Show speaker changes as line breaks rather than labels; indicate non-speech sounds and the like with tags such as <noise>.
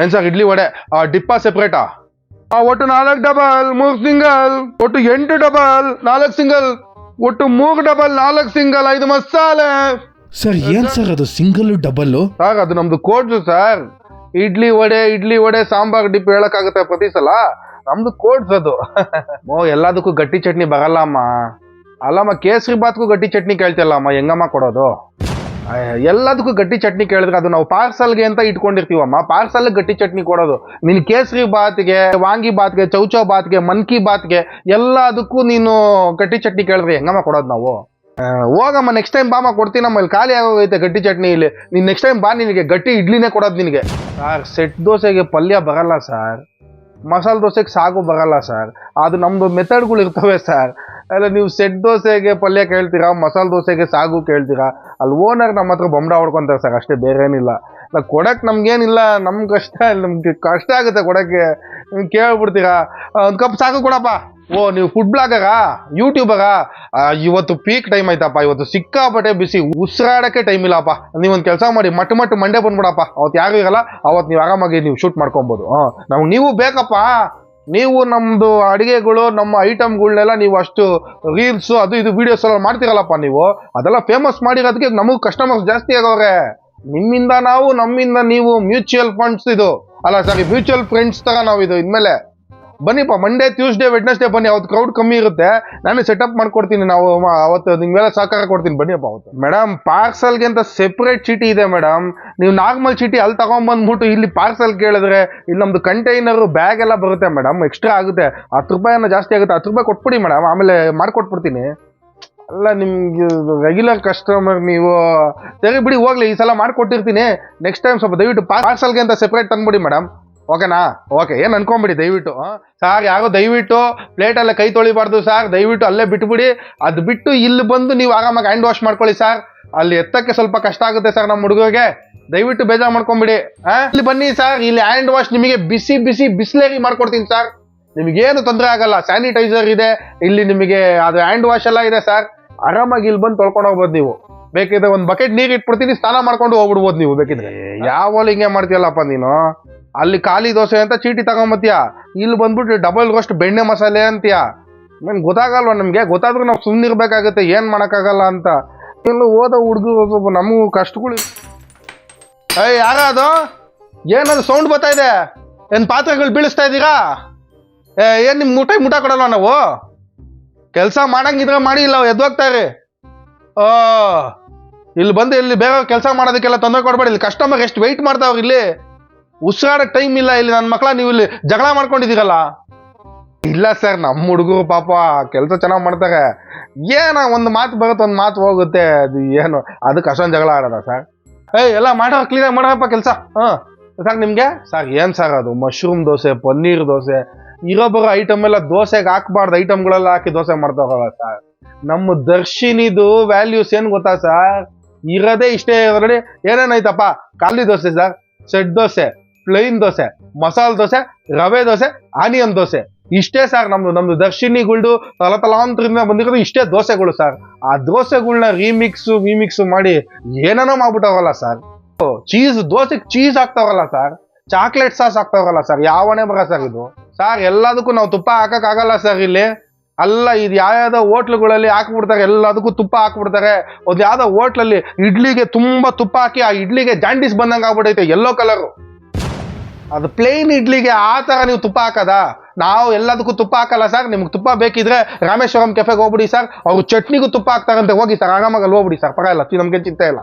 ಏನ್ ಸರ್ ಇಡ್ಲಿ ವಡೆ ಡಿಪ್ಪ ಸೆಪ್ರೇಟಾ ಒಟ್ಟು ನಾಲ್ಕು ಡಬಲ್ ಮೂರು ಸಿಂಗಲ್ ಒಟ್ಟು ಎಂಟು ಡಬಲ್ ನಾಲ್ಕು ಸಿಂಗಲ್ ಒಟ್ಟು ಮೂರು ಡಬಲ್ ನಾಲ್ಕು ಸಿಂಗಲ್ ಐದು ಮಸಾಲೆ.
ಸರ್ ಏನ್ ಸರ್ ಅದು ಸಿಂಗಲ್ ಡಬಲ್
ಸರ್ ಅದು ನಮ್ದು codes sir idli vada idli vada sambar dip ಹೇಳಕ್ಕಾಗುತ್ತೆ ಪ್ರತಿ ಸಲ ನಮ್ದು ಕೋಡ್ಸ್ ಅದು. <laughs> ಓ ಎಲ್ಲದಕ್ಕೂ ಗಟ್ಟಿ ಚಟ್ನಿ ಬರಲ್ಲ ಅಮ್ಮ ಅಲ್ಲಮ್ಮ ಕೇಸರಿ ಬಾತ್ಗೂ ಗಟ್ಟಿ ಚಟ್ನಿ ಕೇಳ್ತಿಲ್ಲ ಅಮ್ಮ ಹೆಂಗಮ್ಮ ಕೊಡೋದು? ಎಲ್ಲದಕ್ಕೂ ಗಟ್ಟಿ ಚಟ್ನಿ ಕೇಳಿದ್ರೆ ಅದು ನಾವು ಪಾರ್ಸಲ್ಗೆ ಅಂತ ಇಟ್ಕೊಂಡಿರ್ತೀವಮ್ಮ. ಪಾರ್ಸಲ್ ಗಟ್ಟಿ ಚಟ್ನಿ ಕೊಡೋದು. ನೀನು ಕೇಸರಿ ಬಾತ್ಗೆ, ವಾಂಗಿ ಬಾತ್ಗೆ, ಚೌಚೌ ಬಾತ್ಗೆ, ಮನ್ಕಿ ಬಾತ್ಗೆ ಎಲ್ಲದಕ್ಕೂ ನೀನು ಗಟ್ಟಿ ಚಟ್ನಿ ಕೇಳಿದ್ರೆ ಹೆಂಗಮ್ಮ ಕೊಡೋದು ನಾವು? ಹೋಗಮ್ಮ ನೆಕ್ಸ್ಟ್ ಟೈಮ್ ಬಾಮ ಕೊಡ್ತೀನಮ್ಮ ಇಲ್ಲಿ ಖಾಲಿ ಆಗೋಗೈತೆ ಗಟ್ಟಿ ಚಟ್ನಿ ಇಲ್ಲಿ. ನೀನು ನೆಕ್ಸ್ಟ್ ಟೈಮ್ ಬಾ, ನಿನಗೆ ಗಟ್ಟಿ ಇಡ್ಲಿನೇ ಕೊಡೋದು ನಿನಗೆ. ಸಾರ್ ಸೆಟ್ ದೋಸೆಗೆ ಪಲ್ಯ ಬರಲ್ಲ ಸರ್. ಮಸಾಲೆ ದೋಸೆಗೆ ಸಾಗು ಬರಲ್ಲ ಸರ್. ಅದು ನಮ್ಮದು ಮೆಥಡ್ಗಳು ಇರ್ತವೆ ಸರ್. ಅಲ್ಲ, ನೀವು ಸೆಟ್ ದೋಸೆಗೆ ಪಲ್ಯ ಕೇಳ್ತೀರಾ, ಮಸಾಲೆ ದೋಸೆಗೆ ಸಾಗು ಕೇಳ್ತೀರಾ, ಅಲ್ಲಿ ಓನರ್ ನಮ್ಮ ಹತ್ರ ಬೊಂಬಡ ಹೊಡ್ಕೊಂತಾರೆ ಸರ್, ಅಷ್ಟೇ ಬೇರೆ ಏನಿಲ್ಲ. ನಾವು ಕೊಡಕ್ಕೆ ನಮ್ಗೇನಿಲ್ಲ ನಮ್ಮ ಕಷ್ಟ, ನಮ್ಗೆ ಕಷ್ಟ ಆಗುತ್ತೆ ಕೊಡಕ್ಕೆ. ಕೇಳ್ಬಿಡ್ತೀರಾ? ಒಂದು ಕಪ್ ಸಾಕು ಕೊಡಪ್ಪ. ಓ, ನೀವು ಫುಡ್ ಬ್ಲಾಗರಾ ಯೂಟ್ಯೂಬರಾ ಇವತ್ತು ಪೀಕ್ ಟೈಮ್ ಆಯ್ತಪ್ಪ, ಇವತ್ತು ಸಿಕ್ಕಾಪಟ್ಟೆ ಬಿಸಿ ಉಸಿರಾಡೋಕ್ಕೆ ಟೈಮ್ ಇಲ್ಲಪ್ಪ ನೀವೊಂದು ಕೆಲಸ ಮಾಡಿ, ಮಟ್ಟು ಮಟ್ಟು ಮಂಡೆ ಬಂದ್ಬಿಡಪ್ಪ. ಅವತ್ತು ಯಾರು ಇರಲ್ಲ ಅವತ್ತು ನೀವು ಆರಾಮಾಗಿ ನೀವು ಶೂಟ್ ಮಾಡ್ಕೊಬೋದು. ಹಾಂ ನಮ್ಗೆ ನೀವು ಬೇಕಪ್ಪ. ನೀವು ನಮ್ಮದು ಅಡುಗೆಗಳು, ನಮ್ಮ ಐಟಮ್ಗಳನ್ನೆಲ್ಲ ನೀವು ಅಷ್ಟು ರೀಲ್ಸು ಅದು ಇದು ವಿಡಿಯೋಸ್ ಎಲ್ಲ ಮಾಡ್ತೀರಲ್ಲಪ್ಪ ನೀವು? ಅದೆಲ್ಲ ಫೇಮಸ್ ಮಾಡಿರೋದಕ್ಕೆ ನಮಗೆ ಕಸ್ಟಮರ್ಸ್ ಜಾಸ್ತಿ ಆಗೋರೆ ನಿಮ್ಮಿಂದ ನಾವು, ನಮ್ಮಿಂದ ನೀವು ಮ್ಯೂಚುವಲ್ ಫಂಡ್ಸ್ ಇದು. ಅಲ್ಲ ಸಾರಿ ಮ್ಯೂಚುವಲ್ ಫ್ರೆಂಡ್ಸ್ ತರ ನಾವು ಇದು ಇನ್ಮೇಲೆ. ಬನ್ನಿಪ್ಪ ಮಂಡೇ ಟ್ಯೂಸ್ಡೇ ವೆಡ್ನೆಸ್ಡೇ ಬನ್ನಿ, ಅವತ್ತು ಕ್ರೌಡ್ ಕಮ್ಮಿ ಇರುತ್ತೆ. ನಾನು ಸೆಟಪ್ ಮಾಡ್ಕೊಡ್ತೀನಿ ನಾವು ಅವತ್ತು ನಿಮ್ಗೆಲ್ಲ ಸಹಕಾರ ಕೊಡ್ತೀನಿ, ಬನ್ನಿಪ್ಪ ಅವತ್ತು. ಮೇಡಮ್ ಪಾರ್ಸಲ್ಗೆ ಅಂತ ಸೆಪ್ರೇಟ್ ಚೀಟಿ ಇದೆ ಮೇಡಮ್ ನೀವು ನಾರ್ಮಲ್ ಚೀಟಿ ಅಲ್ಲಿ ತಗೊಂಬಂದ್ಬಿಟ್ಟು ಇಲ್ಲಿ ಪಾರ್ಸಲ್ ಕೇಳಿದ್ರೆ ಇಲ್ಲಿ ನಮ್ದು ಕಂಟೈನರು ಬ್ಯಾಗ್ ಎಲ್ಲ ಬರುತ್ತೆ ಮೇಡಮ್ ಎಕ್ಸ್ಟ್ರಾ ಆಗುತ್ತೆ. ಹತ್ತು ರೂಪಾಯಿನ ಜಾಸ್ತಿ ಆಗುತ್ತೆ, ಹತ್ತು ರೂಪಾಯಿ ಕೊಟ್ಬಿಡಿ ಮೇಡಮ್ ಆಮೇಲೆ ಮಾಡಿಕೊಟ್ಬಿಡ್ತೀನಿ. ಅಲ್ಲ, ನಿಮ್ಗೆ ರೆಗ್ಯುಲರ್ ಕಸ್ಟಮರ್ ನೀವು, ಸರಿ ಬಿಡಿ, ಹೋಗ್ಲಿ, ಈ ಸಲ ಮಾಡ್ಕೊಟ್ಟಿರ್ತೀನಿ. ನೆಕ್ಸ್ಟ್ ಟೈಮ್ ಸ್ವಲ್ಪ ದಯವಿಟ್ಟು ಪಾರ್ಸಲ್ಗೆ ಅಂತ ಸೆಪ್ರೇಟ್ ತಂದ್ಬಿಡಿ ಮೇಡಮ್ ಓಕೆನಾ ಓಕೆ ಏನು ಅನ್ಕೊಂಬಿಡಿ ದಯವಿಟ್ಟು ಸಾರ್ ಯಾರೋ ದಯವಿಟ್ಟು ಪ್ಲೇಟಲ್ಲೇ ಕೈ ತೊಳಿಬಾರ್ದು ಸಾರ್, ದಯವಿಟ್ಟು ಅಲ್ಲೇ ಬಿಟ್ಬಿಡಿ. ಅದು ಬಿಟ್ಟು ಇಲ್ಲಿ ಬಂದು ನೀವು ಆರಾಮಾಗಿ ಹ್ಯಾಂಡ್ ವಾಶ್ ಮಾಡ್ಕೊಳ್ಳಿ ಸರ್. ಅಲ್ಲಿ ಎತ್ತಕ್ಕೆ ಸ್ವಲ್ಪ ಕಷ್ಟ ಆಗುತ್ತೆ ಸರ್ ನಮ್ಮ ಹುಡುಗರಿಗೆ. ದಯವಿಟ್ಟು ಬೇಜಾರು ಮಾಡ್ಕೊಂಬಿಡಿ? ಇಲ್ಲಿ ಬನ್ನಿ ಸರ್ ಇಲ್ಲಿ ಹ್ಯಾಂಡ್ ವಾಶ್ ನಿಮಗೆ ಬಿಸಿ ಬಿಸಿ ಬಿಸ್ಲೇರಿ ಮಾಡ್ಕೊಡ್ತೀನಿ ಸರ್. ನಿಮಗೇನು ತೊಂದರೆ ಆಗಲ್ಲ ಸ್ಯಾನಿಟೈಸರ್ ಇದೆ ಇಲ್ಲಿ ನಿಮಗೆ ಅದು ಹ್ಯಾಂಡ್ ವಾಶ್ ಎಲ್ಲ ಇದೆ ಸರ್. ಆರಾಮಾಗಿ ಇಲ್ಲಿ ಬಂದು ತೊಳ್ಕೊಂಡು ಹೋಗ್ಬೋದು ನೀವು. ಬೇಕಿದ್ರೆ ಒಂದು ಬಕೆಟ್ ನೀರು ಇಟ್ಬಿಡ್ತೀನಿ ಸ್ನಾನ ಮಾಡ್ಕೊಂಡು ಹೋಗ್ಬಿಡ್ಬೋದು ನೀವು ಬೇಕಿದ್ರೆ. ಯಾವ ಹಿಂಗೆ ಮಾಡ್ತೀಯಲ್ಲಪ್ಪ ನೀನು? ಅಲ್ಲಿ ಖಾಲಿ ದೋಸೆ ಅಂತ ಚೀಟಿ ತಗೊಂಬತ್ತೀಯ? ಇಲ್ಲಿ ಬಂದ್ಬಿಟ್ಟು ಡಬಲ್ ರೋಸ್ಟ್ ಬೆಣ್ಣೆ ಮಸಾಲೆ ಅಂತೀಯ? ನನ್ಗೆ ಗೊತ್ತಾಗಲ್ವ ನಮಗೆ? ಗೊತ್ತಾದ್ರೂ ನಾವು ಸುಮ್ಮನೆ ಇರ್ಬೇಕಾಗತ್ತೆ ಏನು ಮಾಡೋಕ್ಕಾಗಲ್ಲ ಅಂತ. ಇನ್ನು ಓದ ಹುಡುಗರು ಸ್ವಲ್ಪ ನಮಗೂ ಕಷ್ಟಗಳು ಏಯ್ ಯಾರ ಅದು? ಏನದು ಸೌಂಡ್ ಬರ್ತಾ ಇದೆ? ಏನು ಪಾತ್ರೆಗಳು ಬೀಳಿಸ್ತಾ ಇದ್ದೀರಾ ಏ, ಏನು ನಿಮ್ಮ ಮುಟ ಮುಟ ಕೊಡಲ್ಲ ನಾವು? ಕೆಲಸ ಮಾಡಂಗಿದ್ರೆ ಮಾಡಿ, ಇಲ್ಲ ಎದ್ದೋಗ್ತಾ ಇರಿ. ಓ, ಇಲ್ಲಿ ಬಂದು ಇಲ್ಲಿ ಬೇಗ ಕೆಲಸ ಮಾಡೋದಕ್ಕೆಲ್ಲ ತೊಂದರೆ ಕೊಡಬೇಡಿ. ಇಲ್ಲಿ ಕಸ್ಟಮರ್ ಎಷ್ಟು ವೆಯ್ಟ್ ಮಾಡ್ತಾವ್ರಿ ಇಲ್ಲಿ? ಉಸಿರಾಡಕ್ ಟೈಮ್ ಇಲ್ಲ ಇಲ್ಲಿ. ನನ್ನ ಮಕ್ಕಳ ನೀವು ಇಲ್ಲಿ ಜಗಳ ಮಾಡ್ಕೊಂಡಿದ್ದೀರಲ್ಲ? ಇಲ್ಲ ಸರ್ ನಮ್ಮ ಹುಡುಗರು ಪಾಪ ಕೆಲಸ ಚೆನ್ನಾಗಿ ಮಾಡ್ತಾರೆ. ಏನ ಒಂದು ಮಾತು ಬರುತ್ತೆ, ಒಂದು ಮಾತು ಹೋಗುತ್ತೆ, ಅದು ಏನು ಅದಕ್ಕೆ ಅಷ್ಟೊಂದು ಜಗಳ ಆಡೋದ ಸರ್? ಏಯ್, ಎಲ್ಲ ಮಾಡೋ ಕ್ಲೀನಾಗಿ ಮಾಡೋಪ್ಪ ಕೆಲಸ. ಹಾಂ, ಸರ್, ನಿಮಗೆ? ಸರ್, ಏನು ಸರ್ ಅದು? ಮಶ್ರೂಮ್ ದೋಸೆ, ಪನ್ನೀರ್ ದೋಸೆ, ಇರೋ ಬರೋ ಐಟಮ್ ಎಲ್ಲ ದೋಸೆಗೆ ಹಾಕ್ಬಾರ್ದು ಐಟಮ್ಗಳೆಲ್ಲ ಹಾಕಿ ದೋಸೆ ಮಾಡ್ತಾರಲ್ಲ ಸರ್. ನಮ್ಮ ದರ್ಶಿನಿದು ವ್ಯಾಲ್ಯೂಸ್ ಏನು ಗೊತ್ತಾ ಸರ್? ಇರೋದೇ ಇಷ್ಟೇ ಆಲ್ರೆಡಿ ಏನೇನಾಯ್ತಪ್ಪ ಖಾಲಿ dosa sir set dosa plain dosa, masala dosa, rava dosa onion dosa. ಇಷ್ಟೇ ಸರ್ ನಮ್ದು ನಮ್ದು ದರ್ಶಿನಿಗಳ್ದು ತಲತಲಾಂತರಿಂದ ಬಂದಿರೋದು ಇಷ್ಟೇ ದೋಸೆಗಳು ಸರ್. ಆ ದೋಸೆಗಳನ್ನ ರೀಮಿಕ್ಸು ವಿಮಿಕ್ಸು ಮಾಡಿ ಏನೇನೋ ಮಾಡ್ಬಿಟ್ಟವಲ್ಲ ಸರ್. ಚೀಸ್ ದೋಸೆಗೆ ಚೀಸ್ ಹಾಕ್ತಾವಲ್ಲ ಸರ್. ಚಾಕ್ಲೇಟ್ ಸಾಸ್ ಹಾಕ್ತಾವಲ್ಲ ಸರ್. ಯಾವನೇ ಬರ ಸರ್ ಇದು? ಸರ್, ಎಲ್ಲದಕ್ಕೂ ನಾವು ತುಪ್ಪ ಹಾಕಕ್ಕಾಗಲ್ಲ ಸರ್ ಇಲ್ಲಿ. ಅಲ್ಲ, ಇದು ಯಾವ್ಯಾವ್ದೋ ಹೋಟ್ಲುಗಳಲ್ಲಿ ಹಾಕ್ಬಿಡ್ತಾರೆ, ಎಲ್ಲದಕ್ಕೂ ತುಪ್ಪ ಹಾಕ್ಬಿಡ್ತಾರೆ. ಒಂದು ಯಾವ್ದೋ ಹೋಟ್ಲಲ್ಲಿ ಇಡ್ಲಿಗೆ ತುಂಬಾ ತುಪ್ಪ ಹಾಕಿ, ಆ ಇಡ್ಲಿಗೆ ಜಾಂಡಿಸ್ ಬಂದಂಗೆ ಆಗ್ಬಿಟ್ಟೈತೆ ಯೆಲ್ಲೋ ಕಲರು ಅದು ಪ್ಲೇನ್ ಇಡ್ಲಿಗೆ ಆ ತರ ನೀವು ತುಪ್ಪ ಹಾಕದ? ನಾವು ಎಲ್ಲದಕ್ಕೂ ತುಪ್ಪ ಹಾಕಲ್ಲ ಸರ್ ನಿಮ್ಗೆ ತುಪ್ಪ ಬೇಕಿದ್ರೆ ರಾಮೇಶ್ವರಂ ಕೆಫೆಗೆ ಹೋಗ್ಬಿಡಿ ಸರ್ ಅವ್ರು ಚಟ್ನಿಗೂ ತುಪ್ಪ ಹಾಕ್ತಾರಂತೆ, ಹೋಗಿ ಸರ್ ಆರಾಮಾಗಿ ಅಲ್ಲಿ ಹೋಗ್ಬಿಡಿ ಸರ್ ಪರವಾಗಿಲ್ಲ ನಮ್ಗೆ ಚಿಂತೆ ಇಲ್ಲ.